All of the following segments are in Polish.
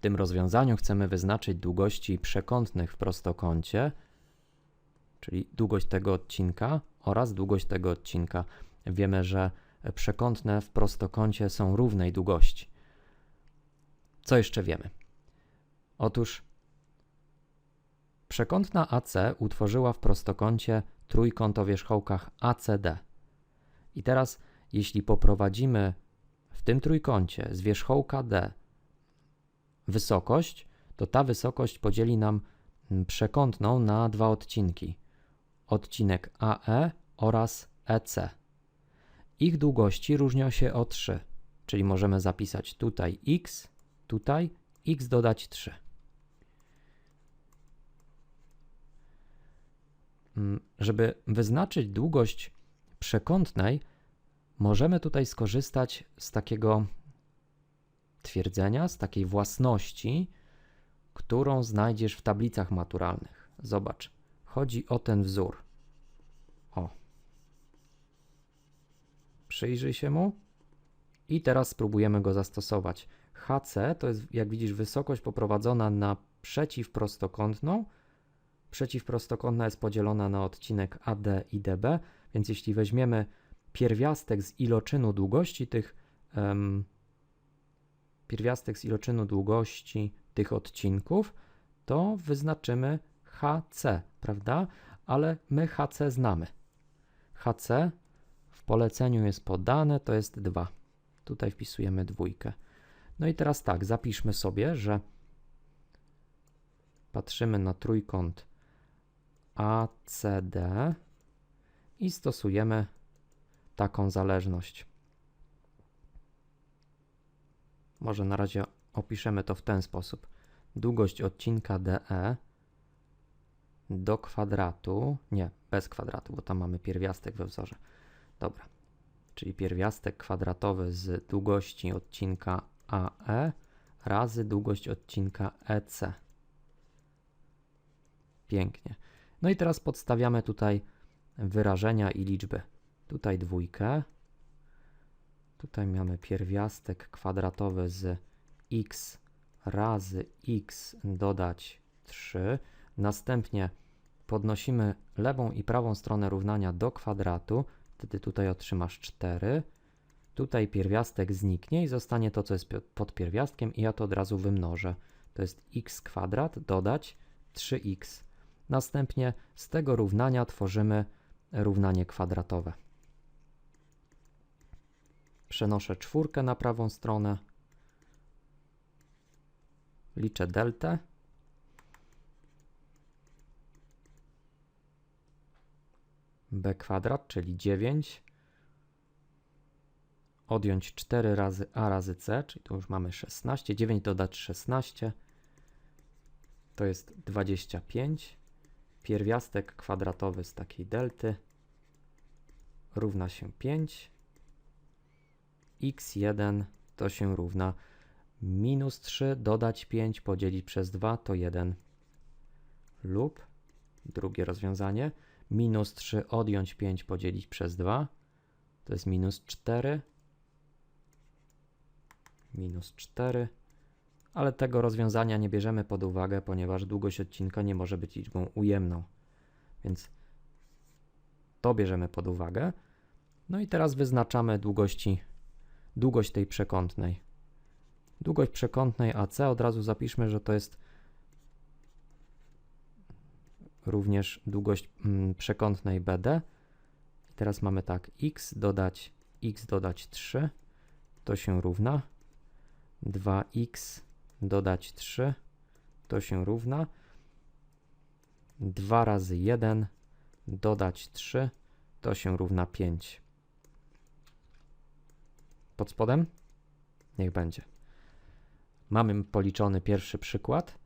tym rozwiązaniu chcemy wyznaczyć długości przekątnych w prostokącie, czyli długość tego odcinka oraz długość tego odcinka. Wiemy, że przekątne w prostokącie są równej długości. Co jeszcze wiemy? Otóż przekątna AC utworzyła w prostokącie trójkąt o wierzchołkach ACD. I teraz, jeśli poprowadzimy w tym trójkącie z wierzchołka D wysokość, to ta wysokość podzieli nam mm, przekątną na dwa odcinki. Odcinek AE oraz EC. Ich długości różnią się o 3, czyli możemy zapisać tutaj x, tutaj x dodać 3. Mm, Żeby wyznaczyć długość przekątnej, możemy tutaj skorzystać z takiego twierdzenia, z takiej własności, którą znajdziesz w tablicach maturalnych. Zobacz, chodzi o ten wzór. O. Przyjrzyj się mu i teraz spróbujemy go zastosować. HC to jest, jak widzisz, wysokość poprowadzona na przeciwprostokątną. Przeciwprostokątna jest podzielona na odcinek AD i DB, więc jeśli weźmiemy pierwiastek z iloczynu długości tych em, pierwiastek z iloczynu długości tych odcinków, to wyznaczymy HC, prawda? Ale my HC znamy. HC w poleceniu jest podane, to jest 2. Tutaj wpisujemy dwójkę. No i teraz tak, zapiszmy sobie, że patrzymy na trójkąt ACD i stosujemy taką zależność. Może na razie opiszemy to w ten sposób. Długość odcinka DE do kwadratu, nie, bez kwadratu, bo tam mamy pierwiastek we wzorze. Dobra, czyli pierwiastek kwadratowy z długości odcinka AE razy długość odcinka EC. Pięknie. No i teraz podstawiamy tutaj wyrażenia i liczby. Tutaj dwójkę. Tutaj mamy pierwiastek kwadratowy z x razy x dodać 3. Następnie podnosimy lewą i prawą stronę równania do kwadratu. Wtedy tutaj otrzymasz 4. Tutaj pierwiastek zniknie i zostanie to, co jest pod pierwiastkiem i ja to od razu wymnożę. To jest x kwadrat dodać 3x. Następnie z tego równania tworzymy równanie kwadratowe. Przenoszę czwórkę na prawą stronę. Liczę deltę. b kwadrat, czyli 9. Odjąć 4 razy a razy c, czyli tu już mamy 16. 9 dodać 16 to jest 25. Pierwiastek kwadratowy z takiej delty równa się 5 x1 to się równa. Minus 3 dodać 5 podzielić przez 2 to 1 lub drugie rozwiązanie minus 3 odjąć 5 podzielić przez 2 to jest minus 4 minus 4 ale tego rozwiązania nie bierzemy pod uwagę, ponieważ długość odcinka nie może być liczbą ujemną. Więc to bierzemy pod uwagę. No i teraz wyznaczamy długości, długość tej przekątnej. Długość przekątnej AC od razu zapiszmy, że to jest również długość mm, przekątnej BD. I teraz mamy tak, x dodać x dodać 3 to się równa 2x dodać 3 to się równa 2 razy 1 dodać 3 to się równa 5. Pod spodem? Niech będzie. Mamy policzony pierwszy przykład.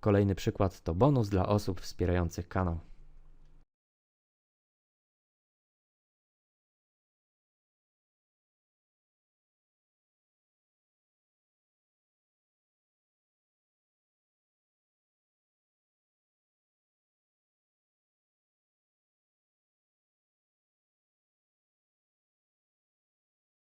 Kolejny przykład to bonus dla osób wspierających kanał.